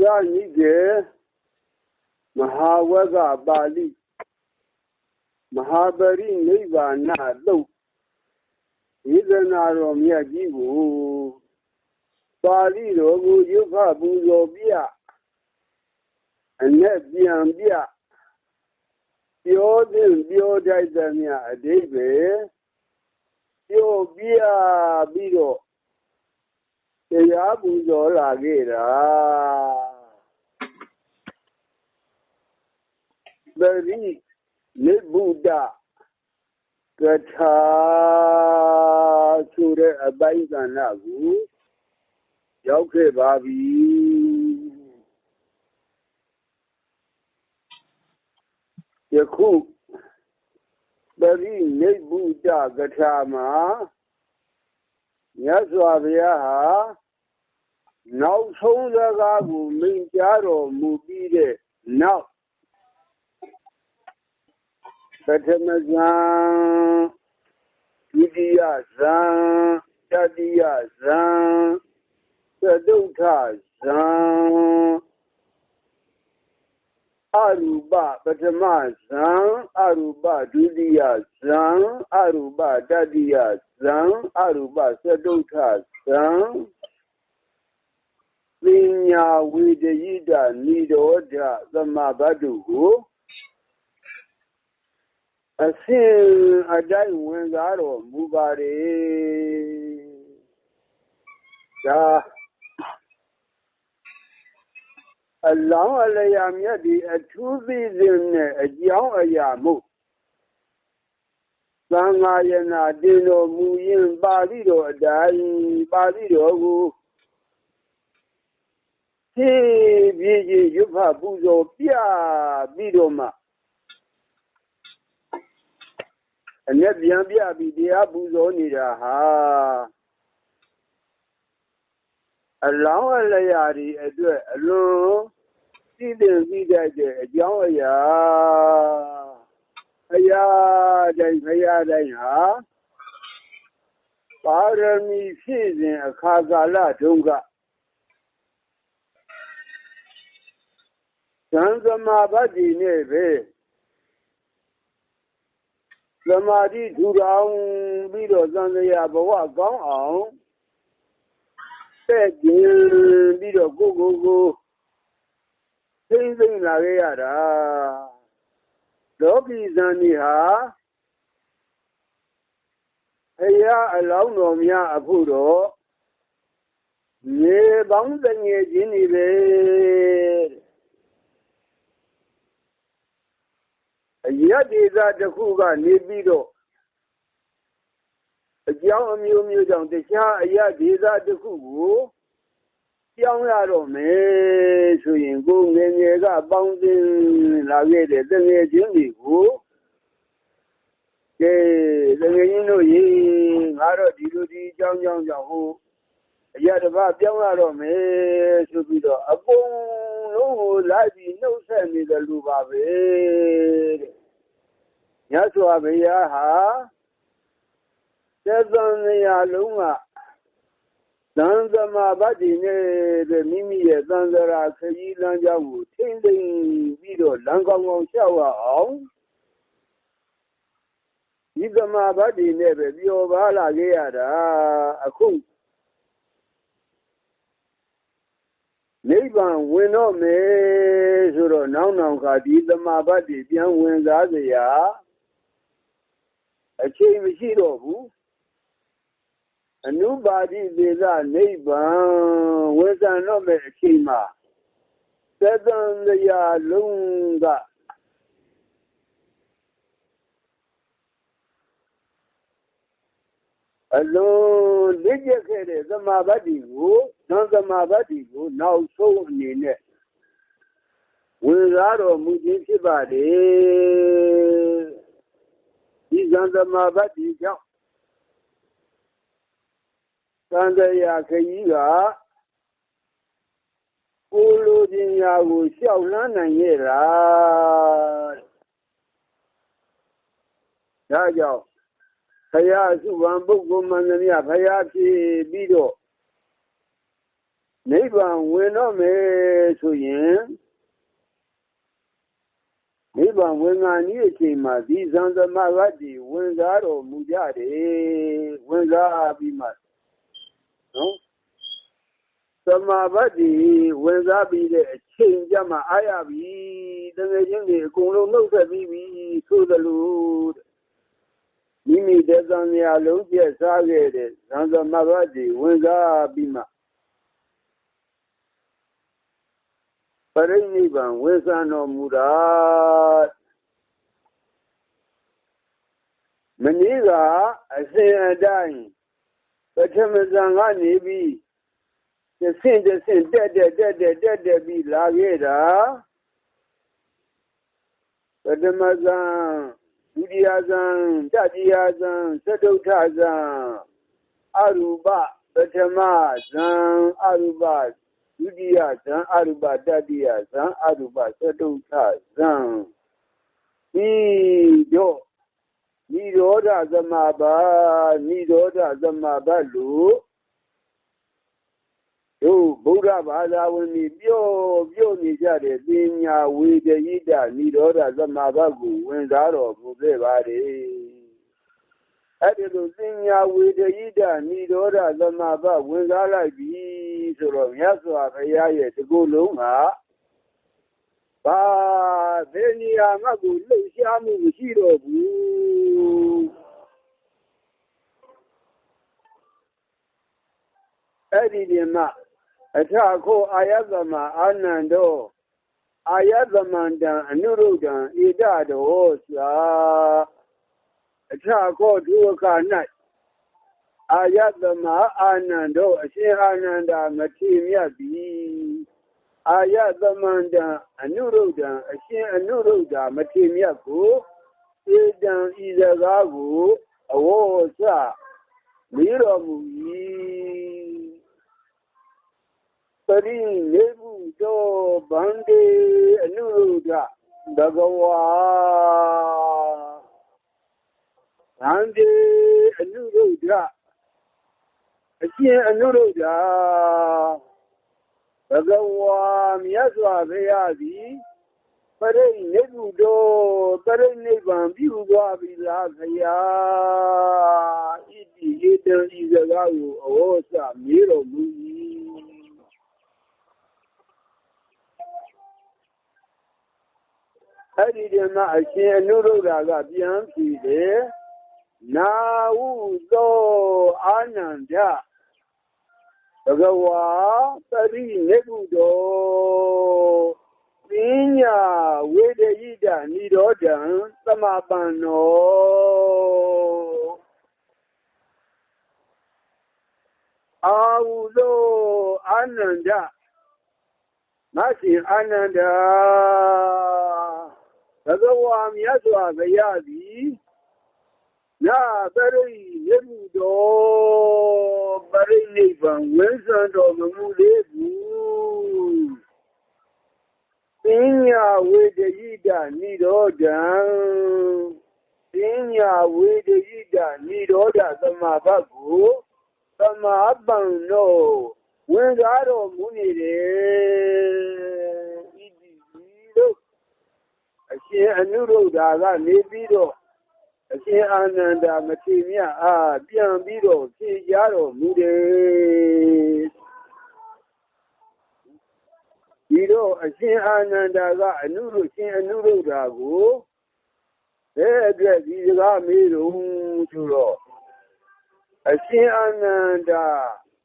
ဗျာနိကေမဟာဝကပါဠိမဟာပရိနိဗ္ဗာနသုတ်ဝိသနာတော်မြတ်ကြီးကိုပါဠိတော်ကိုရုပ်ဖပူဇော်ပြအနဲ့ပြန်ပြပြောတဲ့ပြောတိုက်တဲ့မြအတိတ်ပဲပြောပြပြီးတော့တရားပူဇော်လာခဲ့တာ ပရိနိဗ္ဗုဒ္ဓကထာဆိုတဲ့အပိုင်းကဏ္ဍကိုရောက်ခဲ့ပါပြီယခုပရိနိဗ္ဗုဒ္ဓကထာမှာမြတ်စွာဘုရားဟာနောက်ဆုံးစကားကိုမိန့်ကြားတော်မူပြီးတဲ့နောက် ပထမဇန်ဒုတိယဇန်တတိယဇန်သတုထဇန်အရူပပထမဇန်အရူပဒုတိယဇန်အရူပတတိယဇန်အရူပသတုထဇန်ပညာဝေဒယိတနိရောဓသမဘတ်တုကို အစဉ်အတိုင်းဝင်စားတော်မူပါတယ်ဒါအလောင်းအလျာမြတ်ဒီအထူးသိစဉ်နဲ့အကြောင်းအရာမှုသံဃာယနာတင်တော်မူရင်ပါဠိတော်အတိုင်းပါဠိတော်ကိုဖြည်းဖြည်းချင်းရွတ်ဖပူဇော်ပြပြီးတော့မှ အမျက်ပြန်ပြပြီးတရားပူဇော်နေတာဟာအလောင်းအလျာဒီအတွက်အလွန်သိတဲ့သိတတ်တဲ့အကြောင်းအရာအရာတိုင်းခရတိုင်းဟာပါရမီဖြည့်စဉ်အခါကာလတုန်းကသံသမာဘတ်ဒီနဲ့ပဲ သမာဓိထူထောင်ပြီးတော့သံဃာဘဝကောင်းအောင်တဲ့ကျင်ပြီးတော့ကိုကိုကိုသိသိလာခဲ့ရတာလောကီဇန်ဒီဟာအရာအလောင်းတော်များအဖို့တော့နေပေါင်းတငယ်ချင်းတွေပဲ အရဒေသတစ်ခုကနေပြီးတော့အကြောင်းအမျိုးမျိုးကြောင့်တခြားအရဒေသတစ်ခုကိုပြောင်းရတော့မယ်ဆိုရင်ကိုငယ်ငယ်ကပေါင်းတင်လာခဲ့တဲ့တငယ်ချင်းတွေကိုကဲတငယ်ချင်းတို့ရေငါတော့ဒီလိုဒီအကြောင်းကြောင့်ကြောင့်ဟိုအရာတစ်ပါးပြောင်းရတော့မယ်ဆိုပြီးတော့အကုန်လုံးကိုလိုက်ပြီးနှုတ်ဆက်နေတယ်လို့ပါပဲတဲ့ ညစွာဘုရားဟာသက်သံရာလုံးကသံသမဘတ်ဒီနဲ့ပဲမိမိရဲ့သံသရာခကြီးလမ်းကြောင်းကိုထိမ့်သိမ့်ပြီးတော့လမ်းကောင်းကောင်းလျှောက်ရအောင်ဒီသမဘတ်ဒီနဲ့ပဲပျော်ပါလာခဲ့ရတာအခုနိဗ္ဗာန်ဝင်တော့မယ်ဆိုတော့နောက်နောက်ခါဒီသမဘတ်ဒီပြန်ဝင်စားเสีย အချိန်မရှိတော့ဘူးအနုပါတိသေသနိဗ္ဗာန်ဝေဇံတော့မဲ့အချိန်မှာသတ္တန်တရားလုံးကအလုံးလက်ကျက်ခဲ့တဲ့သမာဘတ်ဒီကိုနံသမာဘတ်ဒီကိုနောက်ဆုံးအနေနဲ့ဝင်စားတော်မူခြင်းဖြစ်ပါတယ်ဒီ ဇန်သမာဘတ်ဒီကြောင့်သံတရားခကြီးကကိုလိုခြင်းရာကိုလျှောက်လန်းနိုင်ရဲ့လားဒါကြောင့်ဘုရားစုဝံပုဂ္ဂိုလ်မှန်သမျှဘုရားဖြစ်ပြီးတော့နိဗ္ဗာန်ဝင်တော့မယ်ဆိုရင် နိဗ္ဗာန်ဝင်ငါနည်းအချိန်မှာဒီဇံသမဂတ်ဒီဝင်စားတော်မူကြတယ်ဝင်စားပြီးမှနော်သမာဘတ်ဒီဝင်စားပြီးတဲ့အချိန်ကြမှာအားရပြီတကယ်ချင်းဒီအကုန်လုံးနှုတ်ဆက်ပြီးပြီဆိုသလိုမိမိတသံရာလုံးပြက်စားခဲ့တဲ့ဇံသမဘတ်ဒီဝင်စားပြီးမှ ပရိနိဗ္ဗာန်ဝေဆံတော်မူတာမနည်းကအစဉ်အတိုင်းပထမဇန်ကနေပြီးတဆင့်တဆင့်တက်တက်တက်တက်တက်တက်ပြီးလာခဲ့တာပထမဇန်ဒုတိယဇန်တတိယဇန်သတ္တုထဇန်အရူပပထမဇန်အရူပ ဒုတိယဇန်အရူပတတိယဇန်အရူပသတ္တုထဇန်ဒီတော့နိရောဓသမဘာနိရောဓသမဘာလို့တို့ဗုဒ္ဓဘာသာဝင်ကြီးပြောပြောနေကြတဲ့ပညာဝေဒယိတနိရောဓသမဘာကိုဝင်စားတော်မူခဲ့ပါတယ် အဲ့ဒီလိုပညာဝေဒယိတနိရောဓသမဘာဝင်စားလိုက်ပြီဆိုတော့မြတ်စွာဘုရားရဲ့တကူလုံးကဘာဘယ်နေရာမှကိုလှုပ်ရှားမှုမရှိတော့ဘူးအဲ့ဒီဒီမှာအထခောအာယသမအာနန္တောအာယသမန္တံအနုရုဒ္ဓံဣဒတောသာ အထခောဒုက္ခ၌အာယသမအာနန္တောအရှင်အာနန္ဒာမထေမြတ်သည်အာယသမန္တံအနုရုဒ္ဓံအရှင်အနုရုဒ္ဓာမထေမြတ်ကိုဧတံဤစကားကိုအဝေါ်စမေးတော်မူ၏ပရိနေမှုတောဗန္တေအနုရုဒ္ဓဘဂဝါ ဗန္တေအနုရုဒ္ဓအရှင်အနုရုဒ္ဓဘဂဝါမြတ်စွာဘုရားသည်ပရိနိဗ္ဗု တောပရိနိဗ္ဗာန်ပြုသွားပြီလားခရာဣတိဣ ည်းမှာအရှင်အနုရုဒ္ဓကပြန်ပြီလေနာဟုသောအာနန္ဒဘဂဝါပရိနိဗ္ဗုတောပညာဝေဒယိတနိရောဓံသမပန္နောအာဟုသောအာနန္ဒမရှင်အာနန္ဒာဘဂဝါမြတ်စွာဘုရားသည်နာပရိယေမှုတော်ပရိနိဗ္ဗာန်ဝိဇ္ဇံတော်မမူလေးဘူးပညာဝေဒယိတနိရောဓံပညာဝေဒယိတနိရောဓသမဘတ်ကိုသမပံတော်ဝင်ကားတော်မူနေတယ်ဣတိတို့အရှင်အနုရုဒ္ဓါကနေပြီးတော့ အရှင်အာနန္ဒာမထေရမြတ်အားပြန်ပြီးတော့ဖြေကြတော်မူတယ်ဒီတော့အရှင်အာနန္ဒာကအနုရုရှင်အနုရုဒ္ဓါကိုဘယ်အတွက်ဒီစကားမေးတော့ဆိုတော့အရှင်အာနန္ဒာ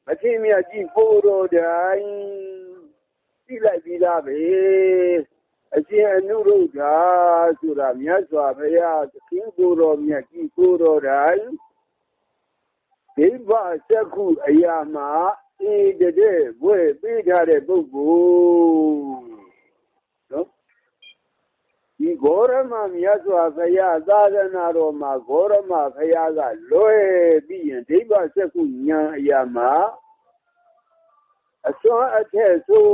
မထေရမြတ်ကြီးပို့တော်တိုင်းသိလိုက်ပြီးသားပဲ အရှင်အနုရုဒ္ဓဆိုတာမြတ်စွာဘုရားသခင်ကိုယ်တော်မြတ်ကြီးကိုယ်တော်တိုင်းဒိဗ္ဗစက္ခုအရာမှာအေးတဲ့ဘွဲ့ပေးထားတဲ့ပုဂ္ဂိုလ်နော်ဒီဂေါရမမြတ်စွာဘုရားသာသနာတော်မှာဂေါရမဘုရားကလွယ်ပြီးရင်ဒိဗ္ဗစက္ခုဉာဏ်အရာမှာအစွမ်းအထက်ဆုံး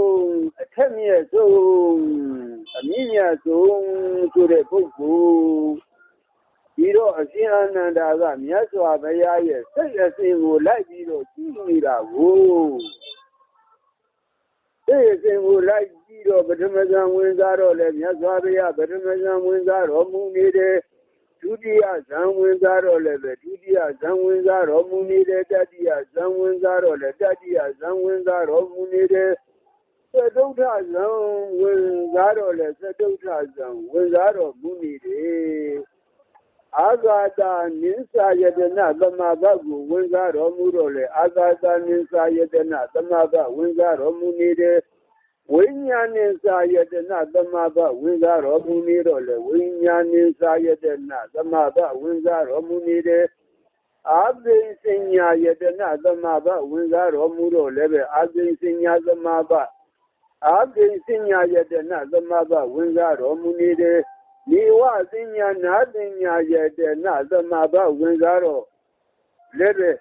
အထက်မြတ်ဆုံး အမြင့်မြတ်ဆုံးဆိုတဲ့ပုဂ္ဂိုလ်ဒီတော့အရှင်အာနန္ဒာကမြတ်စွာဘုရားရဲ့စိတ်အစဉ်ကိုလိုက်ပြီးတော့ကြည့်နေတာကိုသိစဉ်ကိုလိုက်ပြီးတော့ပထမဇန်ဝင်စားတော့လေမြတ်စွာဘုရားပထမဇန်ဝင်စားတော်မူနေတဲ့ဒုတိယဇန်ဝင်စားတော့လည်းပဲဒုတိယဇန်ဝင်စားတော်မူနေတဲ့တတိယဇန်ဝင်စားတော့လည်းတတိယဇန်ဝင်စားတော်မူနေတဲ့ သတုထဇံဝင်စားတော့လေသတုထဇံဝင်စားတော်မူနေတယ်အာဂါတာနိသယတနာသမဘကိုဝင်စားတော်မူတော့လေအာဂါတာနိသယတနာသမဘဝင်စားတော်မူနေတယ်ဝိညာဉ်နိသယတနာသမဘဝင်စားတော်မူနေတော့လေဝိညာဉ်နိသယတနာသမဘဝင်စားတော်မူနေတယ်အာဘိစညာယတနာသမဘဝင်စားတော်မူတော့လည်းပဲအာဘိစညာသမဘအာဘိစညာယတနာသမဘ ဝင်စားတော်မူနေတယ်နေဝစညာနာပညာယတနာသမဘဝင်စားတော်လည်း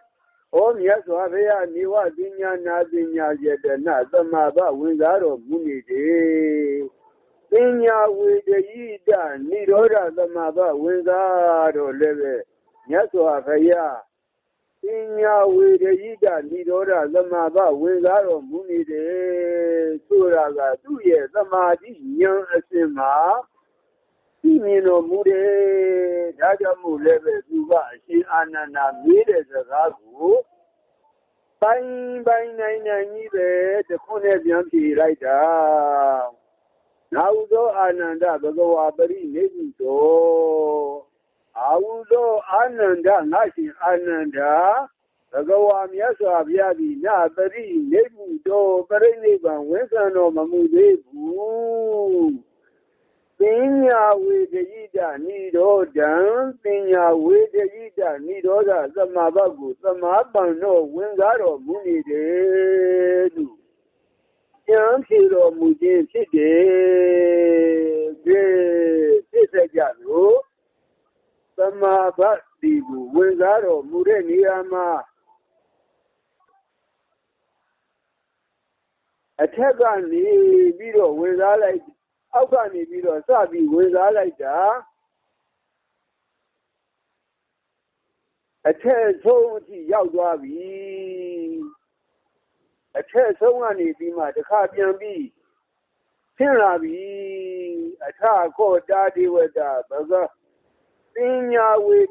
ပဲဩမြတ်စွာဘုရားနေဝစညာနာပညာယတနာသမဘဝင်စားတော်မူနေတယ်ပညာဝေဒယိတនិရောဓသမဘဝင်စားတော်လည်းပဲမြတ်စွာဘုရားပညာဝေဒယိတនិရောဓသမဘဝင်စားတော်မူနေတယ်ဆိုတာကသူ့ရဲ့သမာဓိဉာဏ်အစဉ်မှာသိမြင်တော်မူတယ်ဒါကြောင့်မို့လည်းပဲသူကအရှင်အာနန္ဒာမေးတဲ့စကားကိုပိုင်းပိုင်းနိုင်နိုင်ကြီးပဲတခွနဲ့ပြန်ဖြေလိုက်တာနာဟုသောအာနန္ဒဘဂဝါပရိနေတိတော အာဟုသောအာနန္ဒငါရှင်အာနန္ဒာဘဂဝါမြတ်စွာဘုရားသည်နာပရိနေမှုတော်ပရိနိဗ္ဗာန်ဝန်ခံတော်မမူသေးဘူးပညာဝေဒယိတနိရောဓံပညာဝေဒယိတနိရောဓသမဘတ်ကိုသမာပန်တော်ဝင်ကားတော်မူနေတယ်လို့ကျမ်းဖြေတော်မူခြင်းဖြစ်တယ်ဒီဖြစ်စေကြလို့သမာ ဘတ်ဒီကိုဝင်ကားတော်မူတဲ့နေရာမှာအထက်ကနေပြီးတော့ဝင်စားလိုက်အောက်ကနေပြီးတော့စပြီးဝင်စားလိုက်တာအထက်ဆုံးအထိရောက်သွားပြီအထက်ဆုံးကနေပြီးမှတစ်ခါပြန်ပြီးဆင်းလာပြီအထခောတာဒီဝတ္တဘဂပညာဝေ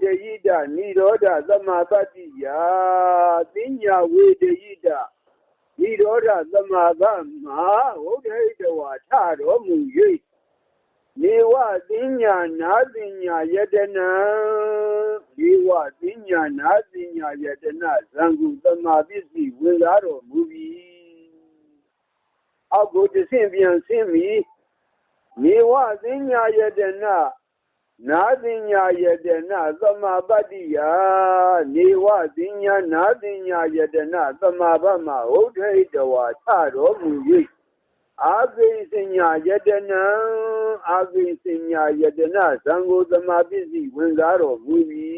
ဒယိတនិရောဓသမပတ္တိယပညာဝေဒယိတនិရောဓသမာဘမှာဝုဒ္ဓိတဝါထတော်မူ၍နေဝသိညာနာသိညာယတနာနေဝသိညာနာသိညာယတနာဇံကုသမာပစ္စ ည်းဝင်စားတော်မူပြီ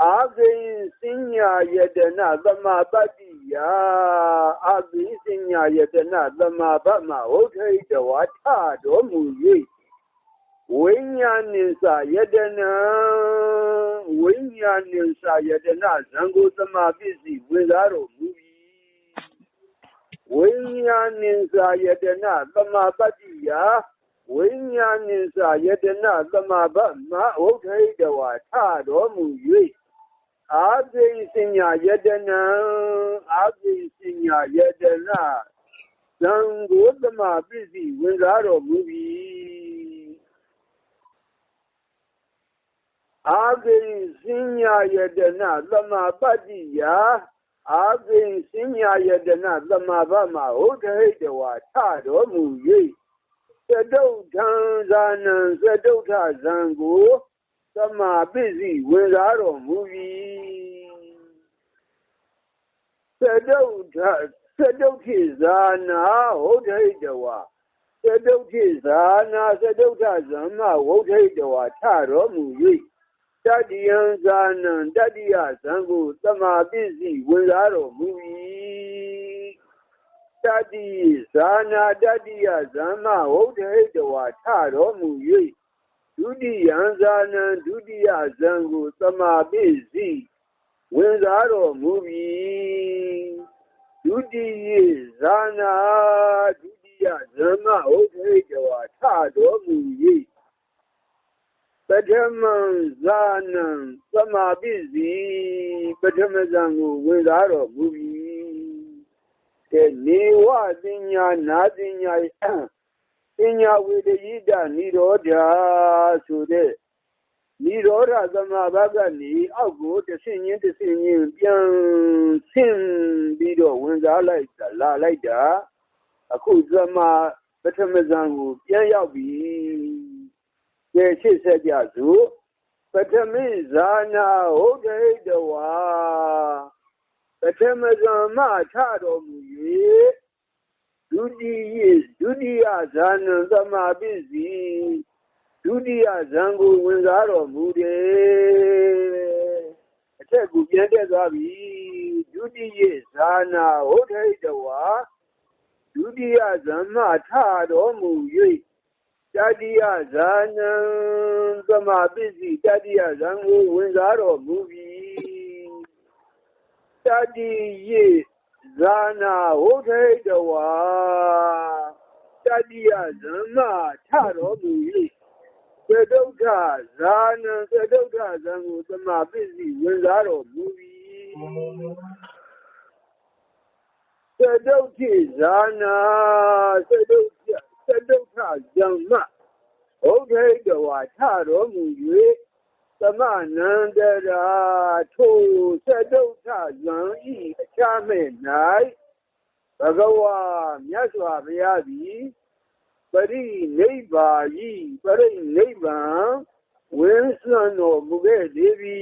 အောက်ကိုတဆင့်ပြန်ဆင်းပြီနေဝသိညာယတနာနာသိညာယတနာသမာပတ္တိယနေဝသိညာနာသိညာယတနာသမာဘမဟုတ်ထိ တဝါထတော်မူ၍အာဂိစညာယတနာအာဂိစညာယတနာသံဃောသမာပစ္စည်းဝင်စားတော်မူပြီအာဂိစညာယတနာသမာပတ္တိ ယအာဂိစညာယတနာသမာဘမဟုတ်ထိတဝါထတော်မူ၍ဝိညာဉ်နိသယတနာဝိညာဉ်နိသယတ တော်မူပြီဝိညာဉ်နိသယတနာသမာပတ္တိယဝိညာဉ်နိသယတနာသမာဘမဝုထိတဝါထတော်မူ၍အာဘိစညာယတနာအာဘိစညာယတနာသံဃောသမာပစ္စည်းဝင်စားတော်မူပြီအာဂိစဉ္ညာယတနာသမပတ္တိယအာဂိစဉ္ညာယတနာသမဘမဟုတ်တဟိတဝါထတော်မူ၍သတုထံဇာနံသတုထဇံကိုသမပစ္စည်းဝင်စားတော်မူပြီသတုထသတုခိဇာနာဟုတ်တဟိတဝါသတုခိဇာနာသတုထဇမ္မဝုဋ္ဌိတဝါထတော်မူ၍တတိယံဇာနံတတိယဇံကိုသမာပစ္စည်းဝင်စားတော်မူ၏တတိဇာနာတတိယဇမ္မဝုဒ္ဓဟိတဝါထတော်မူ၍ဒုတိယံဇာနံဒုတိယဇံကိုသမာပစ္စည်းဝင်စားတော်မူပြီဒ ဒုတိယဇာနာဒုတိယဇမဥဒေတဝါထတော်မူ၏ ပထမဇာနံသမာပိစီပထမဇံကိုဝင်စားတော်မူ၏တေနေဝတင်ညာနာတင်ညာပညာဝေဒယိတនិရောဓဆိုတဲ့និရောဓသမဘာကနေအောက်ကိုတဆင့်ချင်းတဆင့်ချင်းပြန်ဆင်းပြီးတော့ဝင်စားလိုက်တာလာလိုက်တာအခုသမပထမဇန်ကိုပြန်ရောက်ပြီ ကဲရှစ်ဆက်ကြစို့ပထမိဇာနာဟုတ်တေတဝါပထမဇန်မှထတော်မူ၍ဒုတိယဒုတိယဇာနံသမာပိစီဒုတိယဇံကိုဝင်စားတော်မူတယ်အထက်ကိုပြန်တက်သွားပြီဒုတိယဇာနာဟုတ်ထိတ်တော်ဒုတိယဇံမှထတော်မူ၍ တတိယဇာနံသမာပစ္စည်းတတိယဇံကိုဝင်စားတော်မူပြီတတိယဇာနာဟုတ်ထိတ်တော်တတိယဇံမှထတော်မူ၍သဒုဋ္ဌဇာနံသဒုဋ္ဌဇံကိုသမာပစ္စည်းဝင်စားတော်မူ၏သဒုဋ္ဌိဇာနာသဒုဋ္ဌ သဒုဋ္ဌဇံမဟုတ်ထေတဝါထတော်မူ၍သမနန္တရာထိုသဒုဋ္ဌဇံဤအခြားမဲ့၌ဘဂဝါမြတ်စွာဘုရားသည်ပရိနိဗ္ဗာယိပရိနိဗ္ဗာန်ဝင်းစွမ်းတော်မူခဲ့သေးပြီ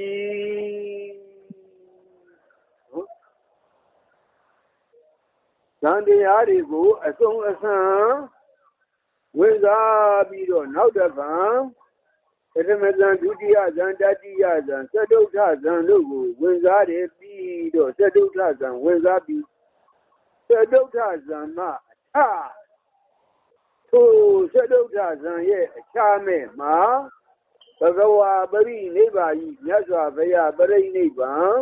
သံတရားတွေကိုအဆုံးအစံ ဝင်စားပြီးတော့နောက်တစ်ပံပထမဇန်ဒုတိယဇန်တတိယဇန်သတ္တုထဇန်တို့ကိုဝင်စားတယ်ပြီးတော့သတ္တုထဇန်ဝင်စားပြီးသတ္တုထဇန်မှအထထိုသဒုဋ္ဌဇံရဲ့အခြားမဲ့မှာဘဂဝါပရိနိဗ္ဗာန်မြတ်စွာဘုရားပရိနိဗ္ဗာန်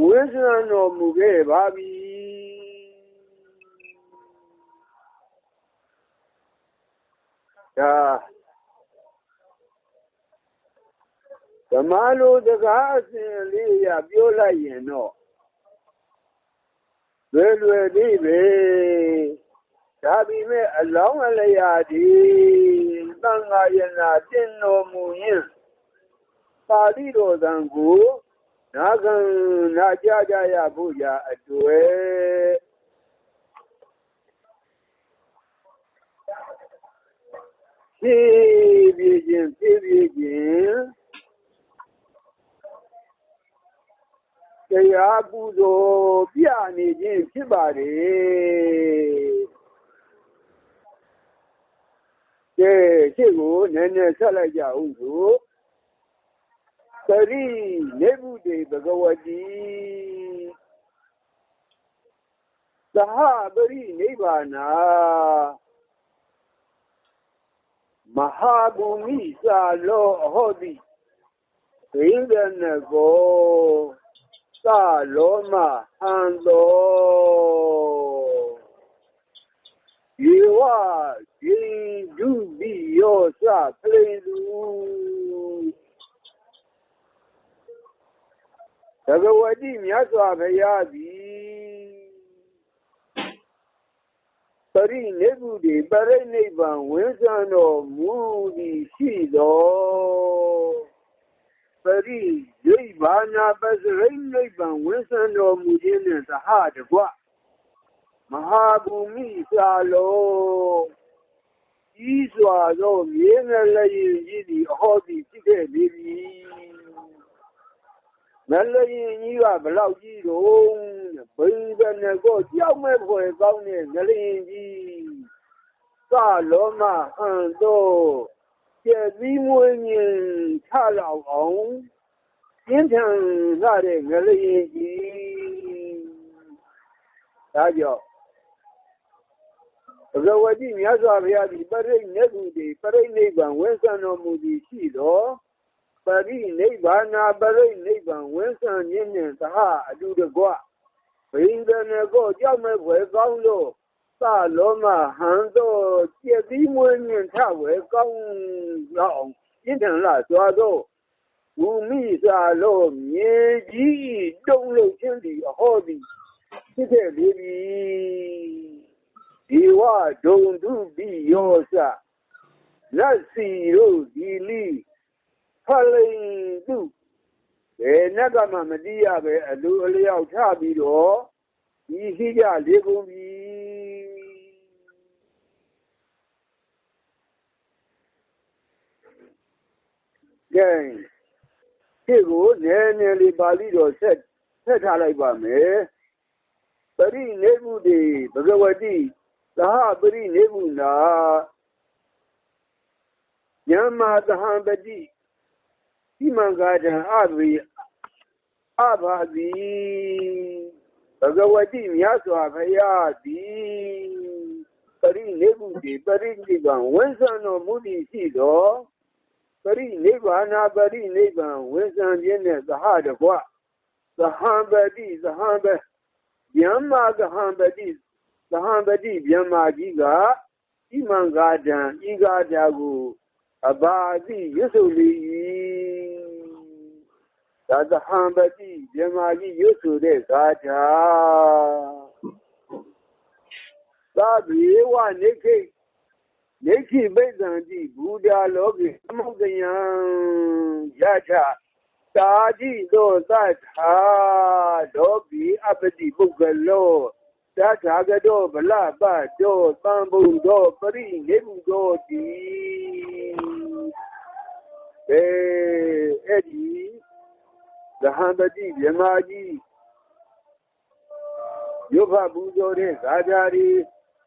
ဝိဇ္ဇံတော်မူခဲ့ပါပြီ ဒါဓမ္မလိုစကားအစဉ်လေးရပြောလိုက်ရင်တော့လွယ်လွယ်လေးပဲဒါပေမဲ့အလောင်းအလျာဒီသံဃာယနာတင်တော်မူရင်ပါဠိတော်သံကိုနာခံနာကြကြရဖို့ရာအတွေ့ ဖြည်းဖြည်းချင်းဖြည်းဖြည်းချင်းတရားပူဇော်ပြနေခြင်း မဟာဘူမိစာလောအဟောတိဒိန္ဒနကောသလောမဟံသောယေဝယေဒုပိယောစပလိလူသဂဝတိမြတ်စွာဘုရားသည် ပရိနိဗ္ဗုတိပရိနိဗ္ဗာန်ဝိဇ္ဇံတော်မူသည်ရှိတော်ပရိဒိဗာနာပစရိနိဗ္ဗာန်ဝိဇ္ဇံတော်မူခြင်းနှင့်သဟတကွမဟာဘူမိစာလုံးကြီးစွာသောမြေငယ်လည်းကြီးသည်အဟောသည်ဖြစ်ခဲ့လေပြီငလည်းကြီးကဘလောက်ကြီးတော့ ဘိန်းကနေကိုကြောက်မဲ့ဖွယ်ကောင်းတဲ့ငလည်းကြီးသလောမဟန်တော့ကျက်သီးမွေးညင်ထလောက်အောင်ပြင်းထန်လာတဲ့ငလည်းကြီးဒါကြောင့်ဘဂဝတိမြတ်စွာဘုရားသည်ပရိနိဗ္ဗုတိပရိနိဗ္ဗာန်ဝိသံတော်မူသည်ရှိသောပရိနိဗ္ဗာနာပရိနိဗ္ဗာန်ဝိသံခြင်းနှင့်သဟအတူတကွ ဘိန်းကနေကိုကြောက်မဲ့ဝဲကောင်းလို့သာလုံးမဟန်တော့ကြက်ပြီးမွေးမြင့်ထဝဲကောင်းတော့ပြင်းထန်လာစွာတော့ဘူမိစာလို့မြေကြီးတုံးလို့ချင်းဒီအဟောဒီဖြစ်တဲ့လေပြီဒီဝဒုံတုပိယောစလက်စီတို့ဒီလီဖလိန်တု ဘယ်နဲ့ကမှမတိရပဲအလူအလျောက်ချပြီးတော့ဒီရှိကြလေကုန်ပြီကဲဒီကိုနည်းနည်းလေးပါဠိတော်ဆက်ဆက်ထားလိုက်ပါမယ်ပရိနေမှုတွေဘဂဝတိသဟပရိနေမှုနာယမ္မာသဟံပတိ ဒီမံကာတံအဘိအဘာတိဘဂဝတိမြတ်စွာဘုရားသည်ပရိနေမှုတွေပရိနိဗ္ဗာန်ဝန်ဆံတော်မူသည်ရှိတော်ပရိနိဗ္ဗာနာပရိနိဗ္ဗာန်ဝန်ဆံခြင်းနဲ့သဟတကွသဟံပတိသဟံပဗျမ္မာသဟံပတိသဟံပတိဗျမ္မာကြီးကဤမံကာတံဤကာတာကိုအဘာတိရွတ်ဆိုလေ၏ ဒါသဟံပတိဗျမ္မာကြီးရွတ်ဆိုတဲ့ဂါထာသာဘိဝနိခိနေခိပိသံတိဘူဒာလောကေသမုဒယံယထတာတိသောသတ္ထာဒောဘိအပတိပုဂ္ဂလောတထာဂတောဗလပတောသံဘုံသောပရိနေမှုသောတိအဲအဲ့ဒီ သဟံပတိမြမကြီးရုပ်ဖပူဇော်တဲ့ဇာတာရီ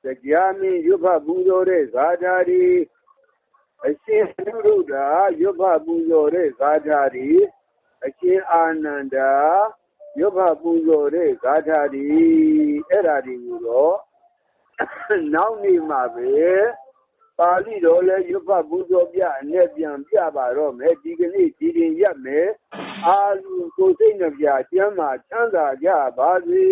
တရားမင်းရုပ်ဖပူဇော်တဲ့ဇာတာရီအရှင်သုရုဒ္ဓရုပ်ဖပူဇော်တဲ့ဇာတာရီအရှင်အာနန္ဒာရုပ်ဖပူဇော်တဲ့ဇာတာရီအဲ့ဓာဒီကိုတော့ နောက်နေ့မှာပဲပါဠိတော်လည်းရုပ်ဖပူဇော်ပြအနေပြန်ပြပါတော့မယ်ဒီကနေ့ဒီရင်ရက်မယ် အာလူကိုစိတ်နှပြကျမ်းမာချမ်းသာကြပါစေ